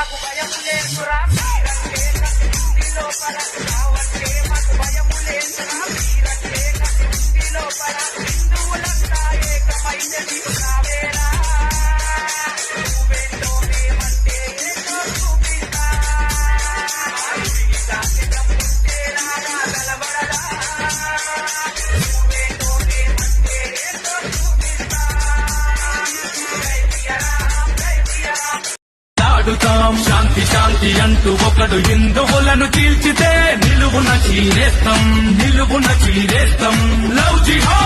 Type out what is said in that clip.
మాకు భయం లేదురా మీరంటే కసి ఉంది లోపల పాడుతాం శాంతి శాంతి అంటూ ఒకడు హిందువులను చీల్చితే నిలువున చీరేస్తాం నిలువున చీరేస్తాం లవ్ జిహా